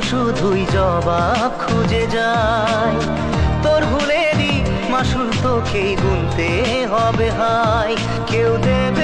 শুধুই জবাব খুঁজে যায়। তোর ভুলেরই মাসুল তোকেই গুনতে হবে হাই। কেউ দেবে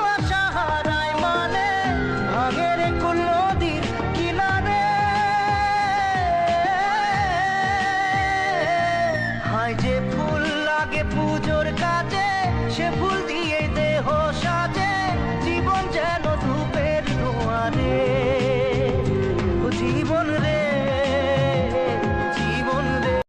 যে ফুল লাগে পুজোর কাজে সে ফুল